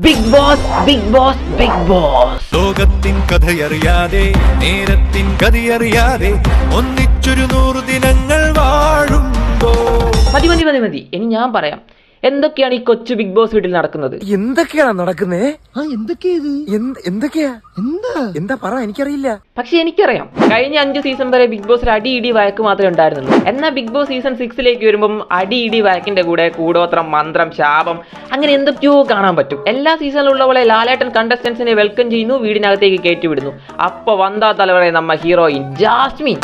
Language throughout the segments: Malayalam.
Bigg Boss Bigg Boss Bigg Boss ലോകത്തിൻ കഥയറിയാതെ നേരത്തിൻ കഥയറിയാതെ ഒന്നിച്ചൊരു നൂറ് ദിനങ്ങൾ വാഴുമ്പോ. മതി മതി മതി മതി. ഇനി ഞാൻ പറയാം. എന്തൊക്കെയാണ് ഈ കൊച്ചു ബിഗ് ബോസ് വീട്ടിൽ നടക്കുന്നത്? എന്തൊക്കെയാണ് നടക്കുന്നേ? ആ എന്തൊക്കെയാ എന്താ എന്താ? പറ എനിക്കറിയില്ല. പക്ഷെ എനിക്കറിയാം. കഴിഞ്ഞ അഞ്ച് സീസൺ വരെ ബിഗ് ബോസിൽ അടി ഇടി വഴക്ക് മാത്രമേ ഉണ്ടായിരുന്നുള്ളൂ. എന്നാൽ ബിഗ് ബോസ് സീസൺ സിക്സിലേക്ക് വരുമ്പം അടി ഇടി വഴക്കിന്റെ കൂടെ കൂടോത്രം മന്ത്രം ശാപം അങ്ങനെ എന്തൊക്കെയോ കാണാൻ പറ്റും. എല്ലാ സീസണിലുള്ള പോലെ ലാലേട്ടൻ കണ്ടസ്റ്റൻസിനെ വെൽക്കം ചെയ്യുന്നു വീടിനകത്തേക്ക് കയറ്റിവിടുന്നു. അപ്പൊ വന്താ തലവരെ നമ്മ ഹീറോയിൻ ജാസ്മിൻ.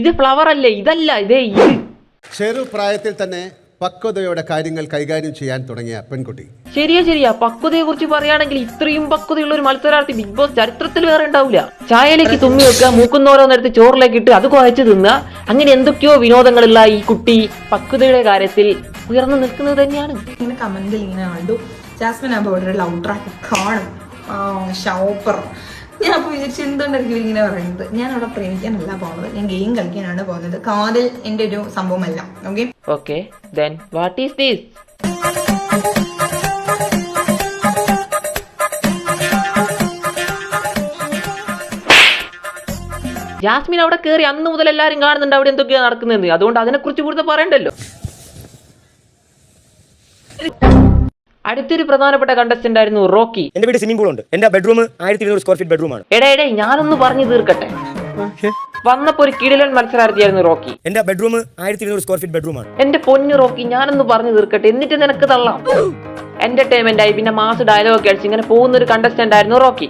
ഇത് ഫ്ലവർ അല്ലേ? ഇതല്ല ഇതേ ഇത്. ചെറുപ്രായത്തിൽ തന്നെ പക്വതയോടെ കാര്യങ്ങൾ കൈകാര്യം ചെയ്യാൻ തുടങ്ങിയ പെൺകുട്ടി. ശരിയാ ശരിയാ. പക്വതയെ കുറിച്ച് പറയുകയാണെങ്കിൽ ഇത്രയും പക്വതയുള്ള ഒരു മത്സരാർത്ഥി ബിഗ് ബോസ് ചരിത്രത്തിൽ വേറെ ഉണ്ടാവില്ല ചായയിലേക്ക് തുമ്മി വെക്കുക മൂക്കുന്നോരോന്നെടുത്ത് ചോറിലേക്ക് ഇട്ട് അത് കുഴച്ച് തിന്നുക. അങ്ങനെ എന്തൊക്കെയോ വിനോദങ്ങളുള്ള ഈ കുട്ടി പക്വതയുടെ കാര്യത്തിൽ ഉയർന്നു നിൽക്കുന്നത് തന്നെയാണ്. ഇങ്ങനെ കമന്റിൽ ഇങ്ങനെ കണ്ടു. ജാസ്മിൻ കാണും. ആ ഷോപ്പർ. ഞാൻ അപ്പോൾ വിചാരിച്ചു എന്തുകൊണ്ടായിരിക്കും ഇങ്ങനെ പറയുന്നത്? ഞാൻ അവിടെ പ്രേമിക്കാനല്ല പോകുന്നത് ഞാൻ ഗെയിം കളിക്കാനാണ് പോകുന്നത്. കാതിൽ എന്റെ ഒരു സംഭവമല്ല. Okay then what is Jasmine അവിടെ കയറി അന്ന് മുതൽ എല്ലാവരും കാണുന്നുണ്ട് അവിടെ എന്തൊക്കെയാണ് നടക്കുന്നതെന്ന്. അതുകൊണ്ട് അതിനെക്കുറിച്ച് കൂടുതൽ പറയണ്ടല്ലോ. അടുത്തൊരു പ്രധാനപ്പെട്ട കണ്ടസ്റ്റന്റ് ആയിരുന്നു റോക്കി. എന്റെ വീട് സ്വിമ്മിംഗ് പൂൾ ഉണ്ട്. എന്റെ ബെഡ്റൂം ആയിരത്തി ഇരുന്നൂറ് സ്ക്വയർ ഫീറ്റ് ബെഡ്റൂം ആണ്. എടേ എടേ ഞാനൊന്ന് പറഞ്ഞു തീർക്കട്ടെ. വന്നപ്പോ ഒരു കിടിലൻ മത്സരാർത്ഥിയായിരുന്നു റോക്കി. എന്റെ ബെഡ്റൂം ആയിരത്തി ഇരുന്നൂറ് സ്ക്വയർ ഫീറ്റ് ബെഡ്റൂം ആണ്. എന്റെ പൊന്നു റോക്കി ഞാനൊന്ന് പറഞ്ഞു തീർക്കട്ടെ. എന്നിട്ട് നിനക്ക് തള്ളാം. എന്റർടൈൻമെന്റ് ആയി പിന്നെ മാസ് ഡയലോഗ് അടിച്ച് ഇങ്ങനെ പോകുന്ന ഒരു കണ്ടസ്റ്റന്റ് ആയിരുന്നു റോക്കി.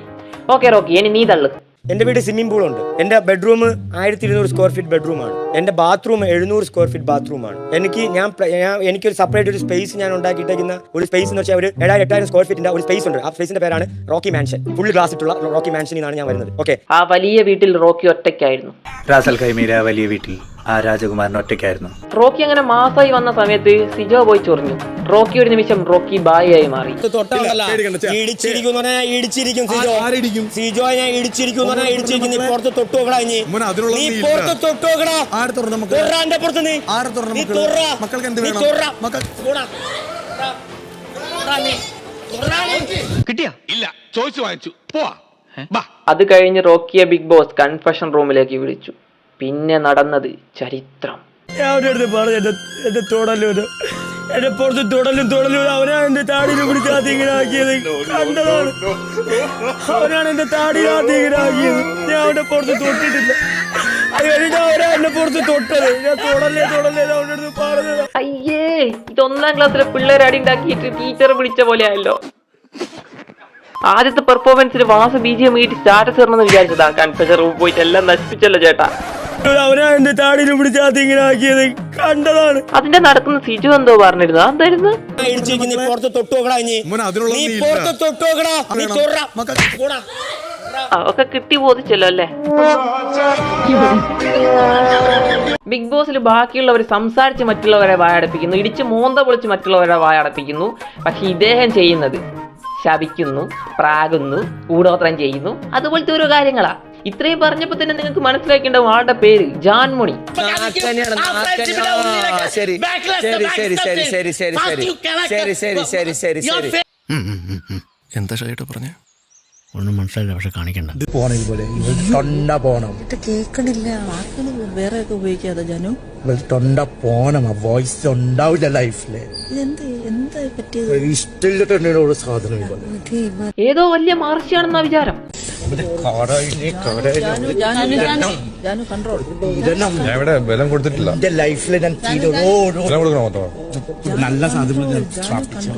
ഓക്കെ റോക്കി ഇനി നീ തള്ളു. എന്റെ വീട് സ്വിമ്മിംഗ് പൂൾ ഉണ്ട്. എന്റെ ബെഡ്റൂം ആയിരത്തി ഇരുന്നൂറ് സ്ക്വയർ ഫീറ്റ് ബെഡ്റൂമാണ് എന്റെ ബാത്റൂം എഴുന്നൂറ് സ്ക്വയർ ഫീറ്റ് ബാത്റൂം ആണ്. എനിക്ക് ഞാൻ എനിക്ക് ഒരു എനിക്കൊരു സെപ്പറേറ്റ് ഒരു സ്പേസ് ഞാൻ ഉണ്ടാക്കിയിട്ടേക്കുന്ന ഒരു സ്പേസ് എന്ന് വെച്ചാൽ ഒരു ഏഴായിരം എട്ടായിരം സ്ക്വയർ ഫീറ്റിന്റെ ഒരു സ്പേസ് ഉണ്ട്. ആ സ്പേസിന്റെ പേരാണ് റോക്കി മാൻഷൻ ഫുൾ ഗ്ലാസ് ഇട്ടുള്ള റോക്കി മാൻഷനിൽ നിന്നാണ് ഞാൻ വരുന്നത്. ഓക്കെ ആ വലിയ വീട്ടിൽ റോക്കി ഒറ്റയ്ക്കായിരുന്നു. റാസൽ ഖൈമീര വലിയ വീട്ടിൽ ആ രാജകുമാരൻ ഒറ്റയ്ക്കായിരുന്നു. റോക്കി അങ്ങനെ മാസമായി വന്ന സമയത്ത് സിജോ പോയി ചൊറിഞ്ഞു. റോക്കി ഒരു നിമിഷം റോക്കി ബായി ആയി മാറി തൊട്ടു നീ തൊട്ടു നീ. നീ നീ കിട്ടിയാ? ഇല്ല ചോയ്സ് വാങ്ങിച്ചു. അത് കഴിഞ്ഞ് റോക്കിയെ ബിഗ് ബോസ് കൺഫെഷൻ റൂമിലേക്ക് വിളിച്ചു. പിന്നെ നടന്നത് ചരിത്രം. ഞാൻ അവരുടെ പറഞ്ഞു എന്റെ എന്റെ തോടല്ലോ എന്റെ പുറത്ത് തുടലും തുടലും അവനാണ് എന്റെ താടിയിൽ പിടിക്കാത്ത ഇങ്ങനെ ആക്കിയത് കണ്ടതാണ്. അവനാണ് എന്റെ താടിയിൽ ആദ്യം ഇങ്ങനെ ആക്കിയത് ഞാൻ അവന്റെ പുറത്ത് തൊട്ടിട്ടില്ല അയ്യേ ഇത് ഒന്നാം ക്ലാസ്സിലെ പിള്ളേർ അടി ഉണ്ടാക്കിയിട്ട് ടീച്ചർ വിളിച്ച പോലെ ആയല്ലോ. ആദ്യത്തെ പെർഫോമൻസിന് വാസ ബി ജി എം വീട്ടിൽ സ്റ്റാറ്റസ് ഇടണമെന്ന് വിചാരിച്ചതാ. കൺഫെഷർ റൂം പോയിട്ട് എല്ലാം നശിപ്പിച്ചല്ലോ ചേട്ടാ. അവനാ എന്റെ താടിയിൽ പിടിച്ച് ആദ്യം ഇങ്ങനെ ആക്കിയത് കണ്ടതാണ്. അതിന്റെ നടക്കുന്ന സിജു എന്തോ പറഞ്ഞിരുന്നു. എന്തായിരുന്നു ഇടിച്ചിരിക്കും നീ പുറത്ത് തൊട്ട് നോക്കടാ ഇനി. മോനെ, അതിനുള്ള നീ നീ. പുറത്ത് തൊട്ട് നോക്കടാ. ആ, ഒക്കെ കിട്ടി ബോധിച്ചല്ലോ അല്ലേ? ബിഗ് ബോസിൽ ബാക്കിയുള്ളവർ സംസാരിച്ച് മറ്റുള്ളവരെ വായടപ്പിക്കുന്നു. ഇടിച്ച് മൂന്ത പൊളിച്ച് മറ്റുള്ളവരെ വായടപ്പിക്കുന്നു. പക്ഷെ ഇദ്ദേഹം ചെയ്യുന്നത് ശപിക്കുന്നു പ്രാകുന്നു കൂടോത്രം ചെയ്യുന്നു. അതുപോലത്തെ ഓരോ കാര്യങ്ങളാ. ഇത്രയും പറഞ്ഞപ്പോ തന്നെ നിങ്ങൾക്ക് മനസ്സിലാക്കേണ്ട ആളുടെ പേര്? ജാൻമണി. ശരി. ശരി ശരി ശരി ശരി ശരി ശരി. ശരി ശരി ശരി ശരി എന്താ ഷൈട്ട് പറഞ്ഞേ? ഒന്നും മനസ്സിലായില്ല പക്ഷെ കാണിക്കണ്ട. പോണം ഇതുപോലെ. ഇവൾ തൊണ്ട പോണം. കേൾക്കണില്ല വാക്കുകൾ വേറെ ഒക്കെ ഉപയോഗിക്കാതെ ജനു. തൊണ്ട പോണം. ആ വോയിസ് ഉണ്ടാവില്ല ലൈഫിൽ. ഇഷ്ടമില്ല ഒരു സാധനം ഏതോ വലിയ മഹർഷിയാണെന്ന വിചാരം. എന്റെ ലൈഫിൽ ഞാൻ ഓരോ നല്ല സാധനങ്ങൾ ഞാൻ പ്രാപിച്ചു.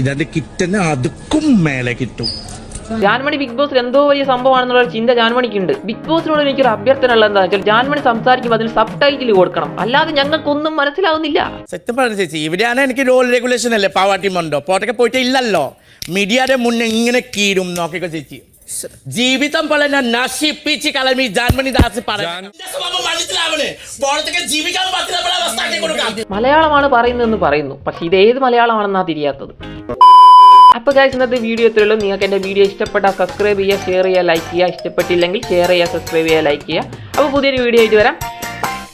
ഇതെന്റെ കിറ്റന് അതുക്കും മേലെ കിട്ടും. ജാൻമണി ബിഗ് ബോസിൽ എന്തോ വലിയ സംഭവമാണെന്നുള്ള ഒരു ചിന്ത ജാൻമണിക്കുണ്ട് ബിഗ് ബോസിനോട് എനിക്കൊരു അഭ്യർത്ഥന ഉള്ളത് എന്താ വെച്ചാൽ ജാൻമണി സംസാരിക്കുമ്പോൾ അതിന് സബ് ടൈറ്റിൽ കൊടുക്കണം. അല്ലാതെ ഞങ്ങൾക്കൊന്നും മനസ്സിലാവുന്നില്ല. സത്യം പറഞ്ഞ ചേച്ചി ഇവിടെയാണ് എനിക്ക് റോൾ റെഗുലേഷൻ അല്ലേ? പാവാട്ടിമുണ്ടോ പോട്ടൊക്കെ പോയിട്ട് ഇല്ലല്ലോ. മീഡിയയുടെ മുന്നേ ഇങ്ങനെ കീരും നോക്കിക്കോ ചേച്ചി. ജീവിതം പോലെ ഞാൻ നശിപ്പിച്ച് കളമി ജാൻമണി ദാസ് മലയാളമാണ് പറയുന്നതെന്ന് പറയുന്നു. പക്ഷെ ഇത് ഏത് മലയാളമാണെന്നാ തിരിയാത്തത്. അപ്പോൾ ഗൈസ് ഇന്നത്തെ വീഡിയോ ഇത്രയുള്ളൂ നിങ്ങൾക്ക് എന്റെ വീഡിയോ ഇഷ്ടപ്പെട്ടാൽ സബ്സ്ക്രൈബ് ചെയ്യുക ഷെയർ ചെയ്യുക ലൈക്ക് ചെയ്യുക. ഇഷ്ടപ്പെട്ടില്ലെങ്കിൽ ഷെയർ ചെയ്യുക സബ്സ്ക്രൈബ് ചെയ്യുക ലൈക്ക് ചെയ്യുക. അപ്പോൾ പുതിയൊരു വീഡിയോ ആയിട്ട് വരാം.